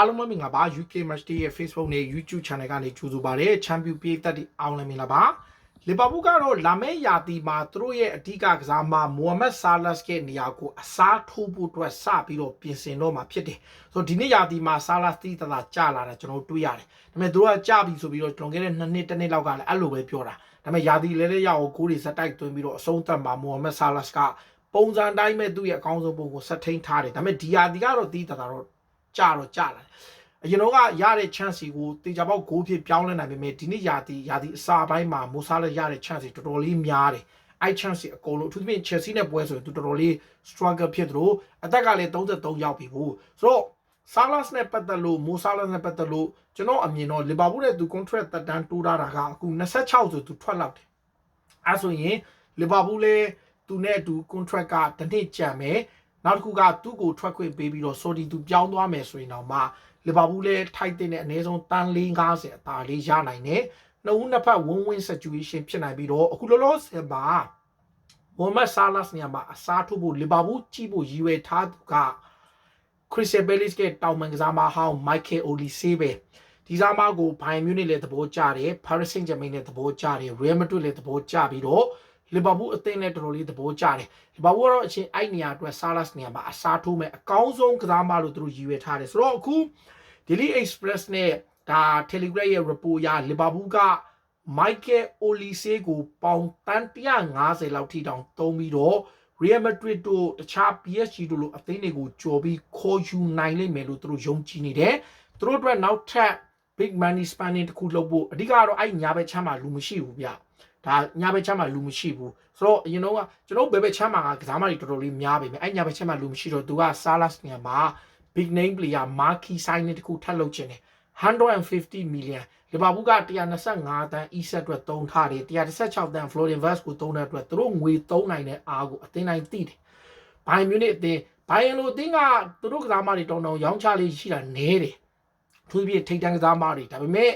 အားလုံးပဲမင်္ဂလာပါ UK Match Day ရဲ့ Facebook နဲ့ YouTube Channel ကနေကြိုဆိုပါရစေချန်ပီယံပြည်သက်တွေအားလုံးမင်္ဂလာပါလီဗာပူးကတော့လာမယ့်ရာသီမှာသူတို့ရဲ့အဓိကကစားမမိုဟာမက်ဆာလတ်ရဲ့နေရာကိုအစားထိုးဖို့အတွက်စပြီးတော့ပြင်ဆင်တော့မှာဖြစ်တယ်ဆိုတော့ဒီနေ့ရာသီမှာဆာလတ်တီးတသာကြာလာတာကျွန်တော်တို့တွေ့ရတယ်ဒါပေမဲ့သူတို့ကကြာပြီဆိုပြီးတော့ကျွန်တော်ခဲ့တဲ့နှစ်နှစ်တစ်နှစ်လောက်ကလည်းအဲ့လိုပဲပြောတာဒါပေမဲ့ရာသီလဲလဲရအောင်ကိုးတွေစက်တိုက်သွင်းပြီးတော့အဆုံးသတ်မှာမိုဟာမက်ဆာလတ်ကပုံစံတိုင်းပဲသူ့ရဲ့အကောင်းဆုံးပုံကိုဆက်ထိန်ထားတယ်ဒါပေမဲ့ဒီရာသီကတော့တီးတသာတော့ ကြာတော့ကြာလာတယ်အရင်တော့ကရတဲ့ chance ကိုတေချာပေါက်ဂိုးဖြစ်ပြောင်းလဲနိုင်ပေမဲ့ဒီနေ့ရာသီရာသီအစာပိုင်းမှာမိုဆာလက်ရတဲ့ chance တော်တော်လေးများတယ်အဲ့ chance အကုန်လုံးအထူးသဖြင့် Chelsea နဲ့ပွဲဆိုရင်သူတော်တော်လေး struggle ဖြစ်သလိုအသက်ကလည်း33ရောက်ပြီဘူးဆိုတော့ Salas နဲ့ပတ်သက်လို့ Mo Salah နဲ့ပတ်သက်လို့ကျွန်တော်အမြင်တော့ Liverpool နဲ့သူ contract တက်တန်းတိုးထားတာကအခု26ဆိုသူထွက်လောက်တယ်အဲဆိုရင် Liverpool လည်းသူနဲ့အတူ contract ကတစ်နှစ်ကြံမယ် နောက်တစ်ခုကသူ့ကိုထွက်ခွင့်ပေးပြီးတော့ Saudi သူပြောင်းသွားမယ်ဆိုရင်တော့မှလီဗာပူးလည်းထိုက်တဲ့အနည်းဆုံးတန်450အသာလေးရနိုင်တယ်။နှစ်ဦးနှစ်ဖက် win-win situation ဖြစ်နိုင်ပြီးတော့အခုလောလောဆယ်မှာမိုဟမက်ဆာလတ်နေရာမှာအစားထိုးဖို့လီဗာပူးကြည့်ဖို့ရည်ရွယ်ထားသူကခရစ်စတယ်ဘယ်လစ်ကတောင်မန်ကစားမဟောင်းမိုက်ကယ်အိုလီဆေးပဲဒီစားမကိုဘိုင်မြူနစ်လည်းသဘောကျတယ်ပါရီဆင်ဂျာမင်လည်းသဘောကျတယ်ရီယယ်မက်ဒရစ်လည်းသဘောကျပြီးတော့ လီဗာပူးအသင်းနဲ့တော်တော်လေးသဘောကျတယ်လီဗာပူးကတော့အချင်းအဲ့နေရာအတွက်ဆာလတ်နေရာမှာအစားထိုးမယ်အကောင်းဆုံးကစားမလို့သူတို့ရည်ရွယ်ထားတယ်ဆိုတော့အခု Daily Express နဲ့ဒါ Telegram ရဲ့ report ရလီဗာပူးက Michael Olise ကိုပေါင်တန်း150လောက်ထိတောင်သုံးပြီးတော့ Real Madrid တို့တခြား PSG တို့လိုအသင်းတွေကိုကြော်ပြီးခေါ်ယူနိုင်လိမ့်မယ်လို့သူတို့ယုံကြည်နေတယ်။သူတို့အတွက်နောက်ထပ် big money spending တခုလုပ်ဖို့အဓိကတော့အဲ့ညာဘက်ချမ်းမှာလူမရှိဘူးဗျ။ ဒါညာဘက်ချမ်းမှာလူမရှိဘူး။ဆိုတော့အရင်တော့ကကျွန်တော်ဘယ်ဘက်ချမ်းမှာကစားမတွေတော်တော်လေးများပေမဲ့အဲ့ညာဘက်ချမ်းမှာလူမရှိတော့သူက Salas နေရာမှာ big name player marquee signing တခုထပ်လုပ်ချင်တယ်150 million လီဗာပူးက125တန်း e set အတွက်သုံးထားတယ်116တန်း Florian Wirtz ကိုသုံးတဲ့အတွက်သူတို့ငွေသုံးနိုင်တဲ့အားကိုအသင်းတိုင်းသိတယ်ဘိုင်မြူနစ်အသင်းဘိုင်ယန်လိုအသင်းကသူတို့ကစားမတွေတောင်းတောင်းရောင်းချလေးရှိတာနဲတယ်သူပြည့်ထိတ်တန်းကစားမတွေဒါပေမဲ့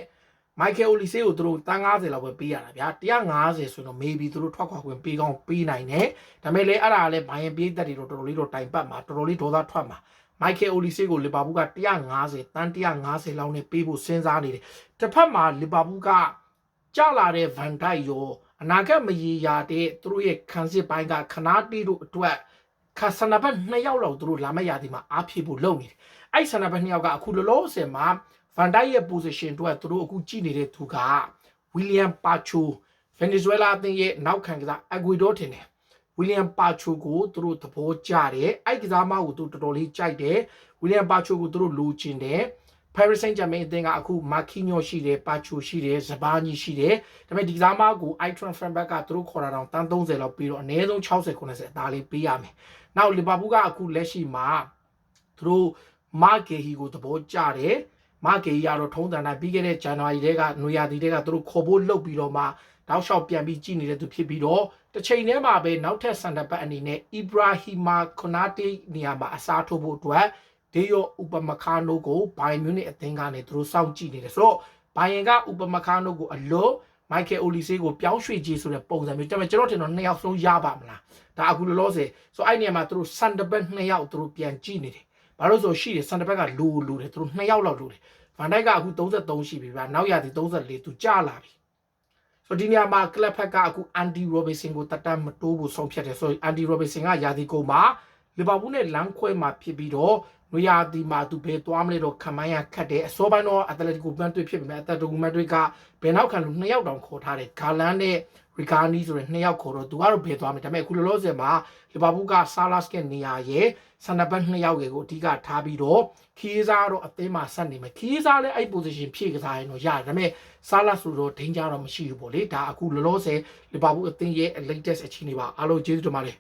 မိုက်ကယ်အိုလီဆေးကိုသူတို့တန်း90လောက်ပဲပေးရတာဗျာ150ဆိုတော့ maybe သူတို့ထွက်ခွာခွင့်ပေးကောင်းပေးနိုင်တယ်ဒါပေမဲ့လည်းအဲ့ဒါလည်းဘိုင်ယန်ပြေးသက်တွေတော့တော်တော်လေးတော့တိုင်ပတ်မှာတော်တော်လေးဒေါသထွက်မှာမိုက်ကယ်အိုလီဆေးကိုလီဗာပူးက150တန်း150လောက်နဲ့ပေးဖို့စဉ်းစားနေတယ်တစ်ဖက်မှာလီဗာပူးကကြလာတဲ့ဗန်ဒိုက်ရောအနာဂတ်မရေရာတဲ့သူတို့ရဲ့ခံစစ်ပိုင်းကခနာတီတို့အတွက်ခါစနဘတ်နှစ်ယောက်လောက်သူတို့လာမယ့်ရာသီမှာအားဖြည့်ဖို့လုပ်နေတယ်အဲ့စနဘတ်နှစ်ယောက်ကအခုလောလောဆယ်မှာ ဗန်ဒိုက်ရဲ့ position အတွက်သူတို့အခုကြည့်နေတဲ့သူကဝီလီယမ်ပါချိုဗင်နီဇွဲလားအသင်းရဲ့နောက်ခံကစားအဂွီဒိုတင်တယ်ဝီလီယမ်ပါချိုကိုသူတို့သဘောကျတယ်အဲ့ကစားမကိုသူတော်တော်လေးကြိုက်တယ်ဝီလီယမ်ပါချိုကိုသူတို့လိုချင်တယ် Paris Saint-Germain အသင်းကအခု Marquinhos ရှိတယ်ပါချိုရှိတယ်ဇဘာညီရှိတယ်ဒါပေမဲ့ဒီကစားမကို Itron Frankfurt ကသူတို့ခေါ်တာတော့တန်း30လောက်ပြီးတော့အနည်းဆုံး60 90အသားလေးပေးရမယ်။နောက်လီဗာပူးကအခုလက်ရှိမှာသူတို့မာဂေဟီကိုသဘောကျတယ်။ မာဂေဟီကတော့ထုံးတန်တိုင်းပြီးခဲ့တဲ့ဇန်နဝါရီထဲကနွေရာသီထဲကသူတို့ခေါ်ဖို့လုပ်ပြီးတော့မှတောက်လျှောက်ပြန်ပြီးကြည့်နေတဲ့သူဖြစ်ပြီးတော့တစ်ချိန်တည်းမှာပဲနောက်ထပ်စံတပတ်အနေနဲ့ Ibrahima Konate နေရာမှာအစားထိုးဖို့အတွက်ဒေယောဥပမခါနိုကိုဘိုင်မြူနစ်အသင်းကနေသူတို့စောင့်ကြည့်နေတယ်ဆိုတော့ဘိုင်ယန်ကဥပမခါနိုကိုအလို့မိုက်ကယ်အိုလီဆေးကိုပြောင်းရွှေ့ကြည့်ဆိုတဲ့ပုံစံမျိုးကျွန်တော်ကျွန်တော်ထင်တော့နှစ်ယောက်ဆုံးရပါမလားဒါအခုလောလောဆယ်ဆိုအဲ့နေရာမှာသူတို့စန်တဘက်နှစ်ယောက်သူတို့ပြန်ကြည့်နေတယ် ဘာလို့ဆိုရှိတယ်စန်တဘက်ကလိုလိုတယ်သူတို့နှစ်ယောက်လောက်လိုတယ်ဗန်ဒိုက်ကအခု33ရှိပြီဗျာနောက်ရသည်34သူကြာလာပြီဆိုဒီနေရာမှာကလပ်ဖက်ကအခုအန်ဒီရိုဘင်ဆင်ကိုတတ်တတ်မတိုးဘူးဆုံးဖြတ်တယ်ဆိုအန်ဒီရိုဘင်ဆင်ကယာဒီကုန်မှာလီဗာပူးနဲ့လမ်းခွဲမှာဖြစ်ပြီးတော့ နွေရာသီမှာသူဘယ်သွားမလဲတော့ခံမရခတ်တယ်အစောပိုင်းတော့အက်တလက်တီကိုပန်းတွေ့ဖြစ်ပေမဲ့အက်တလက်တီကိုမန်တွေကဘယ်နောက်ခံလို့နှစ်ယောက်တောင်ခေါ်ထားတယ်ဂါလန်နဲ့ရီကာနီဆိုတဲ့နှစ်ယောက်ခေါ်တော့သူကတော့ဘယ်သွားမလဲဒါပေမဲ့အခုလောလောဆယ်မှာလီဗာပူးကဆာလတ်ကနေရာရဲ့ဆန်နဘတ်နှစ်ယောက်ကိုအဓိကထားပြီးတော့ခီးစားတော့အသင်းမှာဆက်နေမယ်ခီးစားလည်းအဲ့ position ဖြည့်ကစားရင်တော့ရတယ်ဒါပေမဲ့ဆာလတ်ဆိုတော့ဒိန်းကြတော့မရှိဘူးပေါ့လေဒါအခုလောလောဆယ်လီဗာပူးအသင်းရဲ့ latest အခြေအနေပါအားလုံးကျေးဇူးတင်ပါတယ်